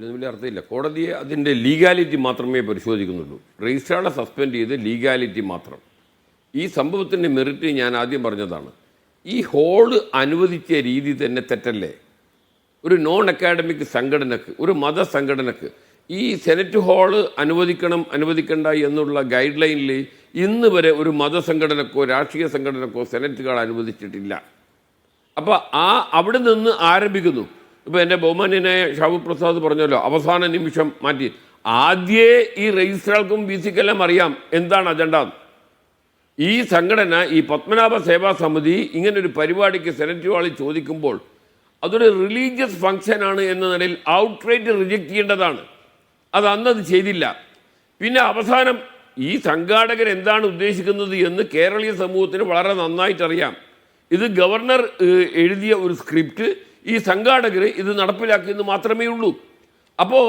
ഇതിന് വലിയ അർത്ഥമില്ല. കോടതിയെ അതിന്റെ ലീഗാലിറ്റി മാത്രമേ പരിശോധിക്കുന്നുള്ളൂ. രജിസ്ട്രാളെ സസ്പെൻഡ് ചെയ്ത് ലീഗാലിറ്റി മാത്രം. ഈ സംഭവത്തിന്റെ മെറിറ്റ് ഞാൻ ആദ്യം പറഞ്ഞതാണ്. ഈ ഹോൾ അനുവദിച്ച രീതി തന്നെ തെറ്റല്ലേ? ഒരു നോൺ അക്കാഡമിക് സംഘടനക്ക് ഒരു മത സംഘടനക്ക് ഈ സെനറ്റ് ഹാൾ അനുവദിക്കണം അനുവദിക്കണ്ട എന്നുള്ള ഗൈഡ് ലൈനിൽ ഇന്ന് വരെ ഒരു മതസംഘടനക്കോ രാഷ്ട്രീയ സംഘടനക്കോ സെനറ്റുകൾ അനുവദിച്ചിട്ടില്ല. അപ്പോൾ ആ അവിടെ നിന്ന് ആരംഭിക്കുന്നു. ഇപ്പോൾ എന്റെ ബഹുമാന്യനായ ഷാബു പ്രസാദ് പറഞ്ഞല്ലോ അവസാന നിമിഷം മാറ്റി. ആദ്യേ ഈ രജിസ്ട്രാൾക്കും ബി സിക്കെല്ലാം അറിയാം എന്താണ് അജണ്ട. ഈ സംഘടന ഈ പത്മനാഭ സേവാ സമിതി ഇങ്ങനൊരു പരിപാടിക്ക് സെനറ്റ് വാളി ചോദിക്കുമ്പോൾ അതൊരു റിലീജിയസ് ഫങ്ഷനാണ് എന്ന നിലയിൽ ഔട്ട്റൈറ്റ് റിജക്റ്റ് ചെയ്യേണ്ടതാണ്. അത് അന്നത് ചെയ്തില്ല. പിന്നെ അവസാനം ഈ സംഘാടകർ എന്താണ് ഉദ്ദേശിക്കുന്നത് എന്ന് കേരളീയ സമൂഹത്തിന് വളരെ നന്നായിട്ടറിയാം. ഇത് ഗവർണർ എഴുതിയ ഒരു സ്ക്രിപ്റ്റ് ഈ സംഘാടകർ ഇത് നടപ്പിലാക്കിയെന്ന് മാത്രമേ ഉള്ളൂ. അപ്പോൾ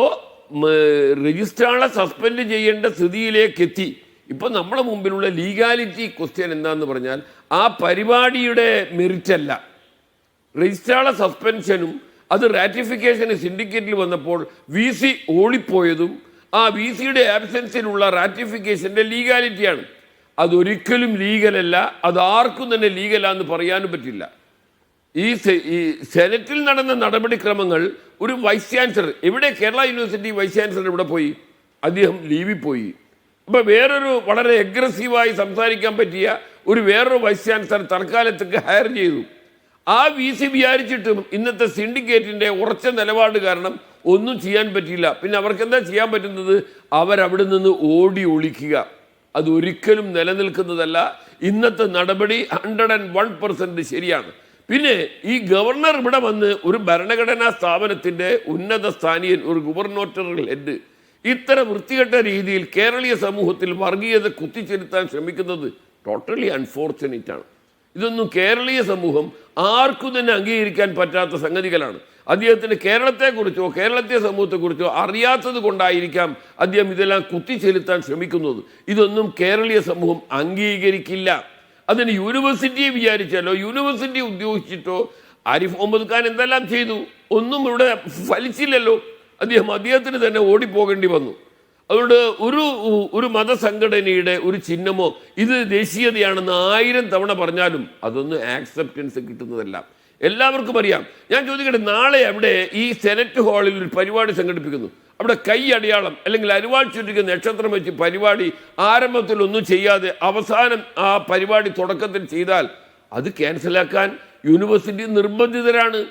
രജിസ്ട്രാളെ സസ്പെൻഡ് ചെയ്യേണ്ട സ്ഥിതിയിലേക്ക് എത്തി ഇപ്പം നമ്മുടെ മുമ്പിലുള്ള ലീഗാലിറ്റി ക്വസ്റ്റ്യൻ എന്താണെന്ന് പറഞ്ഞാൽ ആ പരിപാടിയുടെ മെറിറ്റ് അല്ല രജിസ്ട്രാളെ സസ്പെൻഷനും അത് റാറ്റിഫിക്കേഷന് സിൻഡിക്കേറ്റിൽ വന്നപ്പോൾ വി സി ഓടിപ്പോയതും ആ വി സിയുടെ ആബ്സെൻസിലുള്ള റാറ്റിഫിക്കേഷന്റെ ലീഗാലിറ്റിയാണ്. അതൊരിക്കലും ലീഗലല്ല അത് ആർക്കും തന്നെ ലീഗലാന്ന് പറയാനും പറ്റില്ല. ഈ ഈ സെനറ്റിൽ നടന്ന നടപടിക്രമങ്ങൾ ഒരു വൈസ് ചാൻസലർ എവിടെ കേരള യൂണിവേഴ്സിറ്റി വൈസ് ചാൻസലർ ഇവിടെ പോയി? അദ്ദേഹം ലീവിൽ പോയി. അപ്പോൾ വേറൊരു വളരെ അഗ്രസീവായി സംസാരിക്കാൻ പറ്റിയ ഒരു വേറൊരു വൈസ് ചാൻസലർ തൽക്കാലത്തേക്ക് ഹയർ ചെയ്തു. ആ വി സി വിചാരിച്ചിട്ടും ഇന്നത്തെ സിൻഡിക്കേറ്റിന്റെ ഉറച്ച നിലപാട് കാരണം ഒന്നും ചെയ്യാൻ പറ്റിയില്ല. പിന്നെ അവർക്ക് എന്താ ചെയ്യാൻ പറ്റുന്നത്? അവരവിടെ നിന്ന് ഓടി ഒളിക്കുക. അതൊരിക്കലും നിലനിൽക്കുന്നതല്ല. ഇന്നത്തെ നടപടി ഹൺഡ്രഡ് ആൻഡ് വൺ പെർസെന്റ് ശരിയാണ്. പിന്നെ ഈ ഗവർണർ ഇവിടെ വന്ന് ഒരു ഭരണഘടനാ സ്ഥാപനത്തിന്റെ ഉന്നത സ്ഥാനീയൻ ഒരു ഗുബർണോട്ടറൽ ഹെഡ് ഇത്തരം വൃത്തികെട്ട രീതിയിൽ കേരളീയ സമൂഹത്തിൽ വർഗീയത കുത്തിച്ചെലുത്താൻ ശ്രമിക്കുന്നത് ടോട്ടലി അൺഫോർച്ചുനേറ്റ് ആണ്. ഇതൊന്നും കേരളീയ സമൂഹം ആർക്കും തന്നെ അംഗീകരിക്കാൻ പറ്റാത്ത സംഗതികളാണ്. അദ്ദേഹത്തിന് കേരളത്തെക്കുറിച്ചോ കേരളത്തെ സമൂഹത്തെക്കുറിച്ചോ അറിയാത്തത് കൊണ്ടായിരിക്കാം അദ്ദേഹം ഇതെല്ലാം കുത്തിച്ചെലുത്താൻ ശ്രമിക്കുന്നത്. ഇതൊന്നും കേരളീയ സമൂഹം അംഗീകരിക്കില്ല. അതിന് യൂണിവേഴ്സിറ്റിയെ വിചാരിച്ചാലോ? യൂണിവേഴ്സിറ്റി ഉദ്യോഗിച്ചിട്ടോ ആരിഫ് മുഹമ്മദ് ഖാൻ എന്തെല്ലാം ചെയ്തു? ഒന്നും ഇവിടെ ഫലിച്ചില്ലല്ലോ. അദ്ദേഹം അദ്ദേഹത്തിന് തന്നെ ഓടിപ്പോകേണ്ടി വന്നു. അതുകൊണ്ട് ഒരു ഒരു മതസംഘടനയുടെ ഒരു ചിഹ്നമോ ഇത് ദേശീയതയാണെന്ന് ആയിരം തവണ പറഞ്ഞാലും അതൊന്നും ആക്സെപ്റ്റൻസ് കിട്ടുന്നതല്ല. എല്ലാവർക്കും അറിയാം. ഞാൻ ചോദിക്കട്ടെ നാളെ അവിടെ ഈ സെനറ്റ് ഹാളിൽ ഒരു പരിപാടി സംഘടിപ്പിക്കുന്നു. അവിടെ കൈ അടയാളം അല്ലെങ്കിൽ അരുവാൾ ചുറ്റിക്ക് നക്ഷത്രം വെച്ച് പരിപാടി ആരംഭത്തിൽ ഒന്നും ചെയ്യാതെ അവസാനം ആ പരിപാടി തുടക്കത്തിൽ ചെയ്താൽ അത് ക്യാൻസലാക്കാൻ യൂണിവേഴ്സിറ്റി നിർബന്ധിതരാണ്.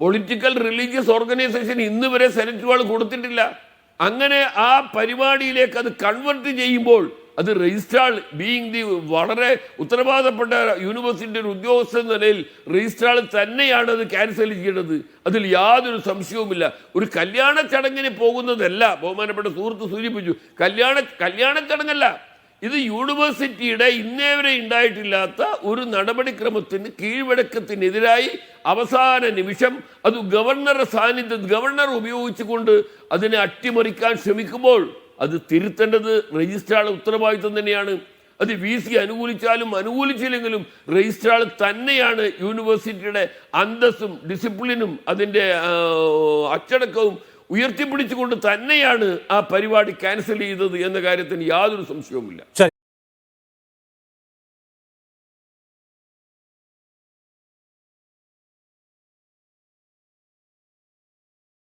പൊളിറ്റിക്കൽ റിലീജിയസ് ഓർഗനൈസേഷൻ ഇന്ന് വരെ സെനറ്റ് ഹാൾ കൊടുത്തിട്ടില്ല. അങ്ങനെ ആ പരിപാടിയിലേക്ക് അത് കൺവെർട്ട് ചെയ്യുമ്പോൾ അത് രജിസ്ട്രാൾ ബീയിങ് ദി വളരെ ഉത്തരവാദപ്പെട്ട യൂണിവേഴ്സിറ്റിയുടെ ഒരു ഉദ്യോഗസ്ഥ നിലയിൽ രജിസ്ട്രാൾ തന്നെയാണ് അത് ക്യാൻസൽ ചെയ്യേണ്ടത്. അതിൽ യാതൊരു സംശയവുമില്ല. ഒരു കല്യാണ ചടങ്ങിന് പോകുന്നതല്ല. ബഹുമാനപ്പെട്ട സുഹൃത്ത് സൂചിപ്പിച്ചു. കല്യാണ കല്യാണ ചടങ്ങല്ല. ഇത് യൂണിവേഴ്സിറ്റിയുടെ ഇന്നേ വരെ ഉണ്ടായിട്ടില്ലാത്ത ഒരു നടപടിക്രമത്തിന് കീഴ്വഴക്കത്തിനെതിരായി അവസാന നിമിഷം അത് ഗവർണറുടെ സാന്നിധ്യം ഗവർണർ ഉപയോഗിച്ചുകൊണ്ട് അതിനെ അട്ടിമറിക്കാൻ ശ്രമിക്കുമ്പോൾ അത് തിരുത്തേണ്ടത് രജിസ്ട്രാൾ ഉത്തരവാദിത്വം തന്നെയാണ്. അത് വി സി അനുകൂലിച്ചാലും അനുകൂലിച്ചില്ലെങ്കിലും രജിസ്ട്രാൾ തന്നെയാണ് യൂണിവേഴ്സിറ്റിയുടെ അന്തസ്സും ഡിസിപ്ലിനും അതിന്റെ അച്ചടക്കവും ഉയർത്തിപ്പിടിച്ചുകൊണ്ട് തന്നെയാണ് ആ പരിപാടി ക്യാൻസൽ ചെയ്തത് എന്ന കാര്യത്തിന് യാതൊരു സംശയവുമില്ല.